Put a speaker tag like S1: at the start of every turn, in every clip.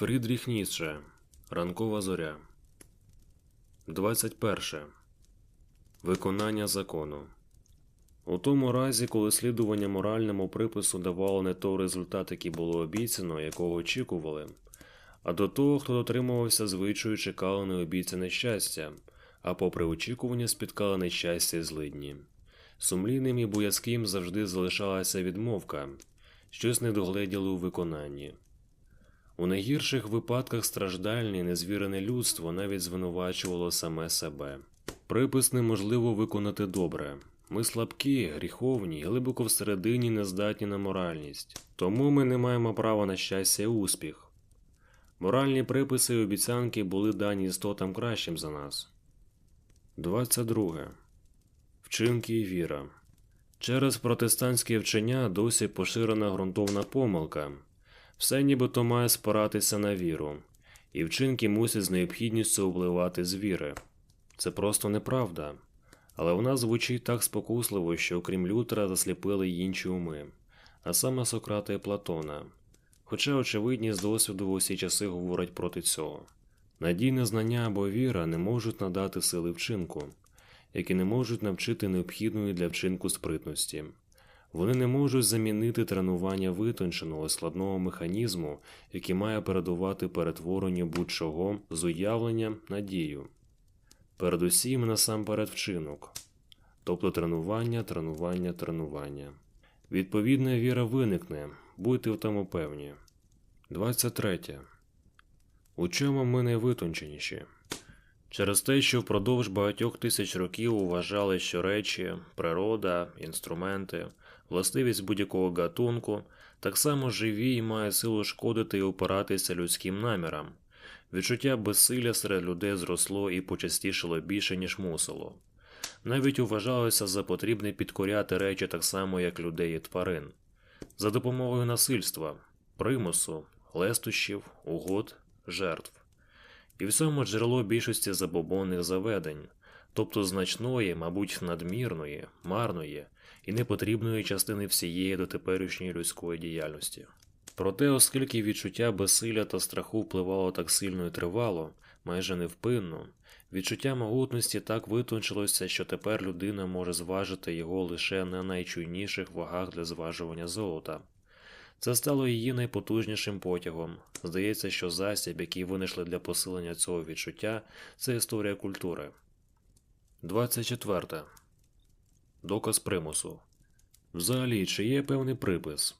S1: Фрідріх Ніцше. Ранкова зоря. 21. Виконання закону. У тому разі, коли слідування моральному припису давало не той результат, який було обіцяно, якого очікували, а до того, хто дотримувався звичаю, чекало необіцяне щастя, а попри очікування спіткало нещастя і злидні. Сумлінним і боязким завжди залишалася відмовка, щось не догледіли у виконанні. У найгірших випадках страждальне і незвірене людство навіть звинувачувало саме себе. Припис неможливо виконати добре. Ми слабкі, гріховні, глибоко всередині нездатні на моральність, тому ми не маємо права на щастя і успіх. Моральні приписи і обіцянки були дані істотам кращим за нас. 22. Вчинки і віра. Через протестантське вчення досі поширена ґрунтовна помилка. Все нібито має спиратися на віру, і вчинки мусять з необхідністю впливати з віри. Це просто неправда. Але вона звучить так спокусливо, що окрім Лютера засліпили й інші уми, а саме Сократа і Платона. Хоча очевидність досвіду в усі часи говорить проти цього. Надійне знання або віра не можуть надати сили вчинку, які не можуть навчити необхідної для вчинку спритності. Вони не можуть замінити тренування витонченого складного механізму, який має передувати перетворенню будь-чого з уявлення на дію. Передусім насамперед вчинок, тобто тренування, тренування, тренування. Відповідна віра виникне, будьте в тому певні. 23. У чому ми найвитонченіші? Через те, що впродовж багатьох тисяч років вважали, що речі, природа, інструменти, властивість будь-якого гатунку так само живі і має силу шкодити і опиратися людським намірам. Відчуття безсилля серед людей зросло і почастішало більше, ніж мусило. Навіть вважалося за потрібне підкоряти речі так само, як людей і тварин, за допомогою насильства, примусу, лестощів, угод, жертв. І в цьому джерело більшості забобонних заведень, тобто значної, мабуть, надмірної, марної і непотрібної частини всієї дотеперішньої людської діяльності. Проте, оскільки відчуття безсилля та страху впливало так сильно і тривало, майже невпинно, відчуття могутності так витончилося, що тепер людина може зважити його лише на найчуйніших вагах для зважування золота. Це стало її найпотужнішим потягом. Здається, що засіб, який винайшли для посилення цього відчуття, це історія культури. 24. Доказ примусу. Взагалі, чи є певний припис?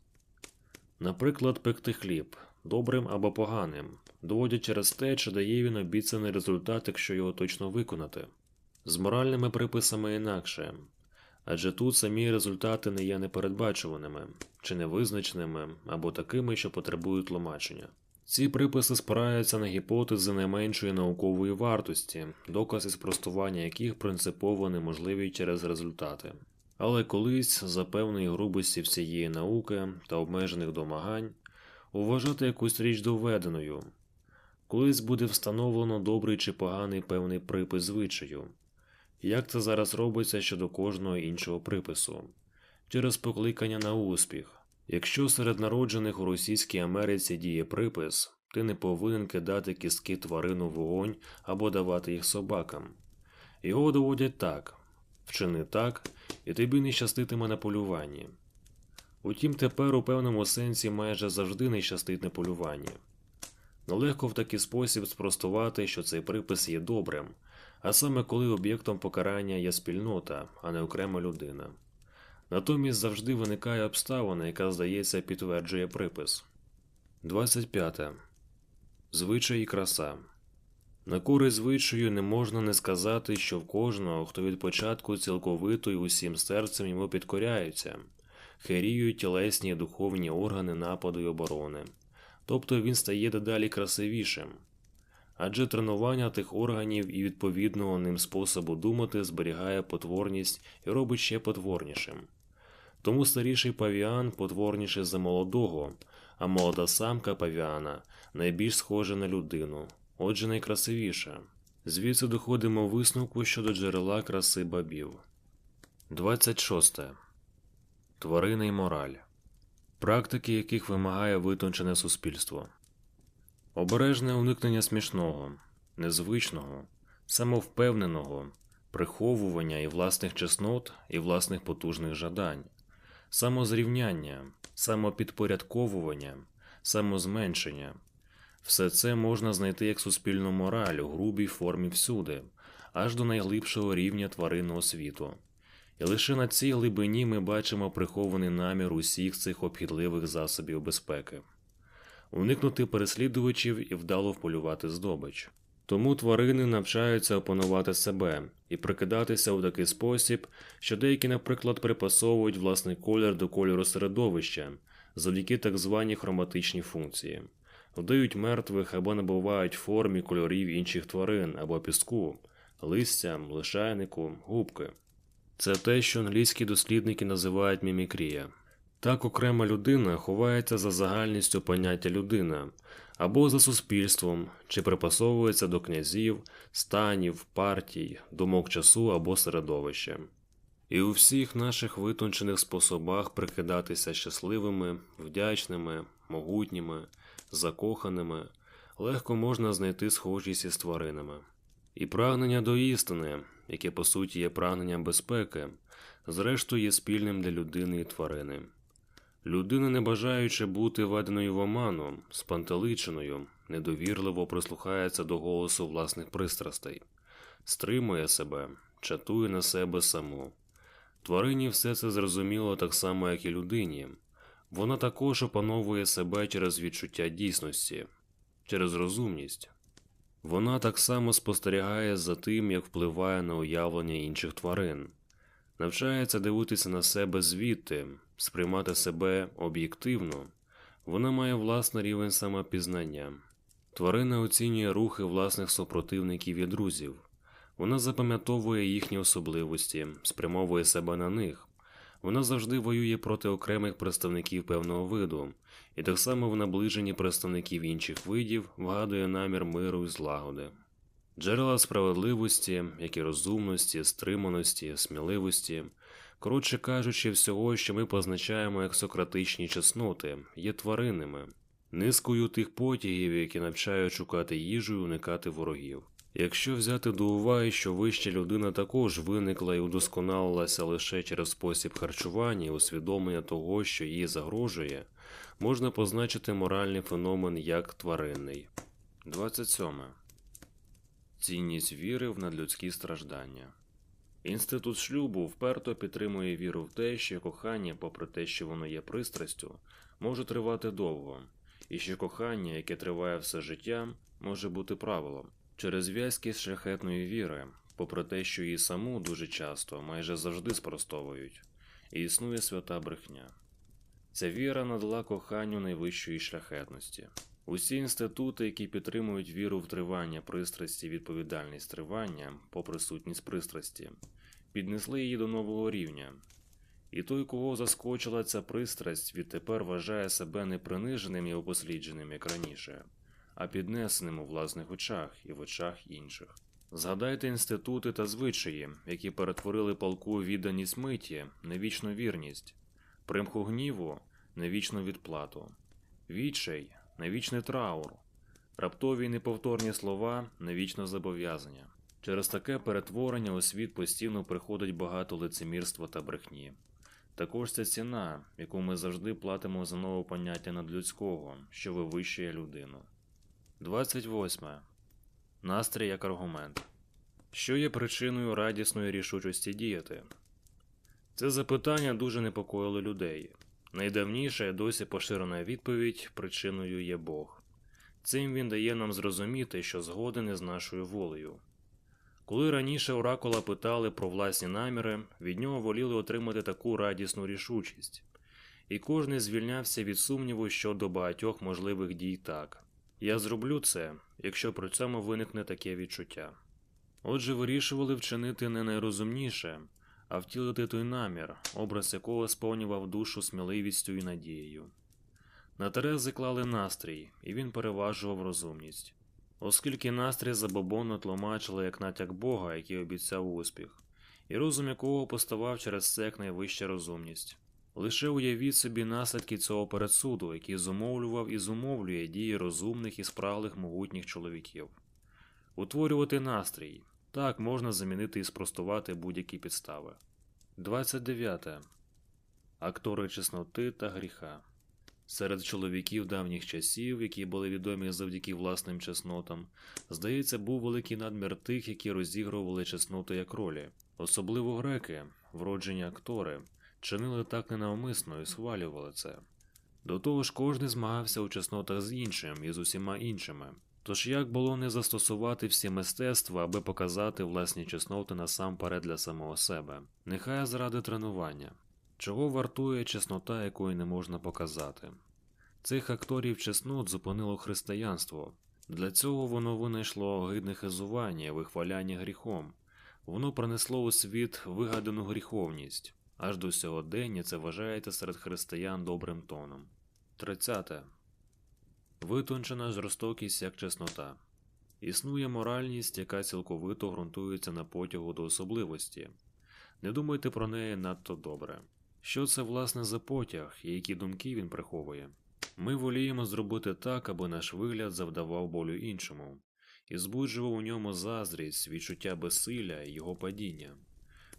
S1: Наприклад, пекти хліб добрим або поганим, доводять через те, чи дає він обіцяний результат, якщо його точно виконати. З моральними приписами інакше, адже тут самі результати не є непередбачуваними, чи невизначеними, або такими, що потребують тлумачення. Ці приписи спираються на гіпотези найменшої наукової вартості, докази спростування яких принципово неможливі через результати. Але колись, за певної грубості всієї науки та обмежених домагань, вважати якусь річ доведеною, колись буде встановлено добрий чи поганий певний припис звичаю, як це зараз робиться щодо кожного іншого припису, через покликання на успіх. Якщо серед народжених у Російській Америці діє припис, ти не повинен кидати кістки тварин у вогонь або давати їх собакам. Його доводять так вчини так, і тобі не щаститиме на полюванні. Утім, тепер у певному сенсі майже завжди не щастить на полюванні. Нелегко в такий спосіб спростувати, що цей припис є добрим, а саме коли об'єктом покарання є спільнота, а не окрема людина. Натомість завжди виникає обставина, яка, здається, підтверджує припис. 25. Звичай і краса. На користь звичаю не можна не сказати, що в кожного, хто від початку цілковито і усім серцем йому підкоряються, херіють тілесні і духовні органи нападу й оборони, тобто він стає дедалі красивішим. Адже тренування тих органів і відповідного ним способу думати зберігає потворність і робить ще потворнішим. Тому старіший павіан потворніший за молодого, а молода самка павіана найбільш схожа на людину, отже найкрасивіша. Звідси доходимо висновку щодо джерела краси бабів. 26. Тварина й мораль. Практики, яких вимагає витончене суспільство. Обережне уникнення смішного, незвичного, самовпевненого, приховування і власних чеснот, і власних потужних жадань, самозрівняння, самопідпорядковування, самозменшення. Все це можна знайти як суспільну мораль у грубій формі всюди, аж до найглибшого рівня тваринного світу. І лише на цій глибині ми бачимо прихований намір усіх цих обхідливих засобів безпеки уникнути переслідувачів і вдало вполювати здобич. Тому тварини навчаються опанувати себе і прикидатися у такий спосіб, що деякі, наприклад, припасовують власний колір до кольору середовища завдяки так званій хроматичній функції, вдають мертвих або набувають форм і кольорів інших тварин або піску, листя, лишайнику, губки. Це те, що англійські дослідники називають мімікрія. Так окрема людина ховається за загальністю поняття людина або за суспільством, чи припасовується до князів, станів, партій, думок часу або середовища. І у всіх наших витончених способах прикидатися щасливими, вдячними, могутніми, закоханими легко можна знайти схожість із тваринами. І прагнення до істини, яке по суті є прагненням безпеки, зрештою є спільним для людини і тварини. Людина, не бажаючи бути введеною в оману, спантеличеною, недовірливо прислухається до голосу власних пристрастей, стримує себе, чатує на себе саму. Тварині все це зрозуміло так само, як і людині. Вона також опановує себе через відчуття дійсності, через розумність. Вона так само спостерігає за тим, як впливає на уявлення інших тварин, навчається дивитися на себе звідти, сприймати себе об'єктивно, вона має власний рівень самопізнання. Тварина оцінює рухи власних супротивників і друзів, вона запам'ятовує їхні особливості, спрямовує себе на них. Вона завжди воює проти окремих представників певного виду, і так само в наближенні представників інших видів вгадує намір миру і злагоди. Джерела справедливості, як і розумності, стриманості, сміливості, коротше кажучи, всього, що ми позначаємо як сократичні чесноти, є тваринними, низкою тих потягів, які навчають шукати їжу і уникати ворогів. Якщо взяти до уваги, що вища людина також виникла і удосконалилася лише через спосіб харчування і усвідомлення того, що їй загрожує, можна позначити моральний феномен як тваринний. 27. Цінність віри в надлюдські страждання. Інститут шлюбу вперто підтримує віру в те, що кохання, попри те, що воно є пристрастю, може тривати довго, і що кохання, яке триває все життя, може бути правилом через зв'язки шляхетної віри, попри те, що її саму дуже часто, майже завжди спростовують, і існує свята брехня. Ця віра надала коханню найвищої шляхетності. Усі інститути, які підтримують віру в тривання пристрасті відповідальність тривання, попри сутність пристрасті, піднесли її до нового рівня. І той, кого заскочила ця пристрасть, відтепер вважає себе не приниженим і опослідженим, як раніше, а піднесеним у власних очах і в очах інших. Згадайте інститути та звичаї, які перетворили палку відданість миті на вічну вірність, примху гніву на вічну відплату, відчай на вічний траур, раптові й неповторні слова на вічне зобов'язання. Через таке перетворення у світ постійно приходить багато лицемірства та брехні. Також це ціна, яку ми завжди платимо за нове поняття надлюдського, що вивищує людину. 28. Настрій як аргумент. Що є причиною радісної рішучості діяти? Це запитання дуже непокоїло людей. Найдавніша і досі поширена відповідь причиною є Бог. Цим він дає нам зрозуміти, що згоден із нашою волею. Коли раніше оракула питали про власні наміри, від нього воліли отримати таку радісну рішучість, і кожен звільнявся від сумніву щодо багатьох можливих дій так я зроблю це, якщо при цьому виникне таке відчуття. Отже, вирішували вчинити не найрозумніше, а втілити той намір, образ якого сповнював душу сміливістю і надією. На Терези клали настрій, і він переважував розумність, оскільки настрій забобонно тлумачили як натяк Бога, який обіцяв успіх, і розум якого поставав через це як найвища розумність. Лише уявіть собі наслідки цього пересуду, який зумовлював і зумовлює дії розумних і спраглих могутніх чоловіків. Утворювати настрій так можна замінити і спростувати будь-які підстави. 29. Актори чесноти та гріха. Серед чоловіків давніх часів, які були відомі завдяки власним чеснотам, здається, був великий надмір тих, які розігрували чесноти як ролі. Особливо греки, вроджені актори, чинили так ненавмисно і схвалювали це. До того ж, кожен змагався у чеснотах з іншим і з усіма іншими. Тож як було не застосувати всі мистецтва, аби показати власні чесноти насамперед для самого себе, нехай заради тренування. Чого вартує чеснота, якої не можна показати? Цих акторів чеснот зупинило християнство. Для цього воно винайшло гидне хизування, вихваляння гріхом. Воно принесло у світ вигадану гріховність. Аж до сьогодення це вважається серед християн добрим тоном. 30. Витончена жорстокість як чеснота. Існує моральність, яка цілковито ґрунтується на потягу до особливості. Не думайте про неї надто добре. Що це власне за потяг і які думки він приховує? Ми воліємо зробити так, аби наш вигляд завдавав болю іншому, і збуджував у ньому заздрість, відчуття безсилля і його падіння.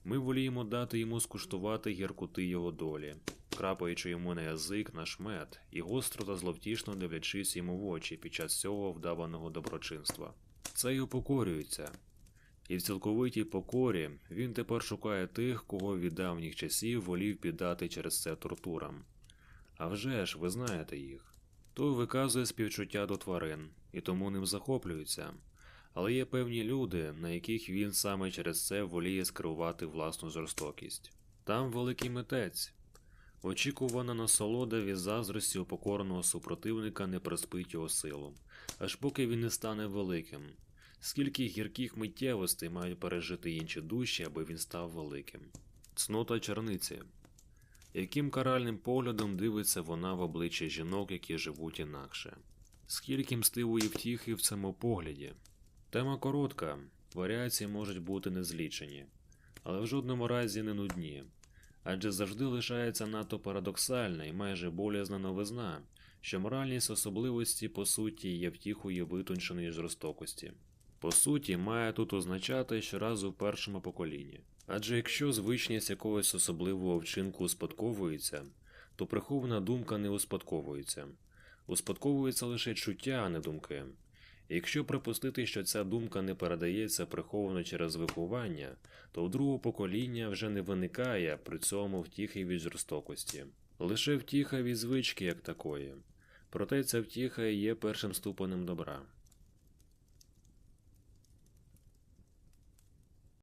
S1: Ми воліємо дати йому скуштувати гіркоти його долі, крапаючи йому на язик наш мед і гостро та зловтішно дивлячись йому в очі під час цього вдаваного доброчинства. Це й упокорюється. І в цілковитій покорі він тепер шукає тих, кого від давніх часів волів піддати через це тортурам. А вже ж, ви знаєте їх. Той виказує співчуття до тварин і тому ним захоплюється. Але є певні люди, на яких він саме через це воліє скерувати власну жорстокість. Там великий митець. Очікувана насолода від заздрості упокореного супротивника не приспить його силу, аж поки він не стане великим. Скільки гірких миттєвостей мають пережити інші душі, аби він став великим. Цнота черниці. Яким каральним поглядом дивиться вона в обличчя жінок, які живуть інакше? Скільки мстивої втіхи в цьому погляді? Тема коротка, варіації можуть бути незлічені, але в жодному разі не нудні, адже завжди лишається надто парадоксальна і майже болязна новизна, що моральність особливості по суті є втіхою витонченої жорстокості. По суті, має тут означати щоразу в першому поколінні. Адже якщо звичність якогось особливого вчинку успадковується, то прихована думка не успадковується, успадковується лише чуття, а не думки. Якщо припустити, що ця думка не передається приховано через виховання, то в другого покоління вже не виникає при цьому втіхи від жорстокості, лише втіха від звички як такої. Проте ця втіха і є першим ступенем добра.